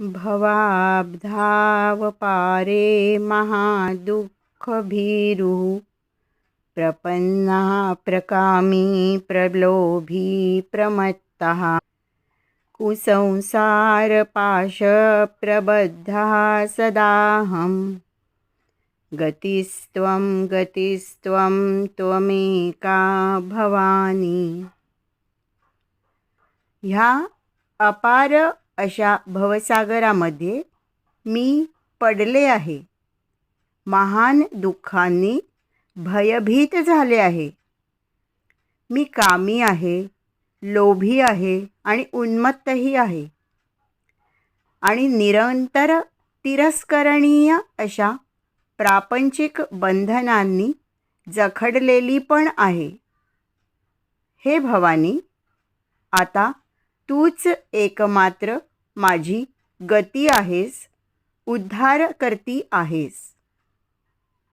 भवाब्धावपारे महादुःखभीरुः प्रपन्ना प्रकामी प्रलोभी प्रमत्तः कुसंसारपाशप्रबद्धः सदाहं गतिस्त्वं गतिस्त्वं त्वमेका भवानी। ह्या अपार अशा भवसागरामध्ये मी पडले आहे. महान दुःखांनी भयभीत झाले आहे. मी कामी आहे लोभी आहे आणि उन्मत्तही आहे. आणि निरंतर तिरस्करणीय अशा प्रापंचिक बंधनांनी जखडलेली पण आहे. हे भवानी आता तूच एकमात्र माझी गती आहेस उद्धार करती आहेस.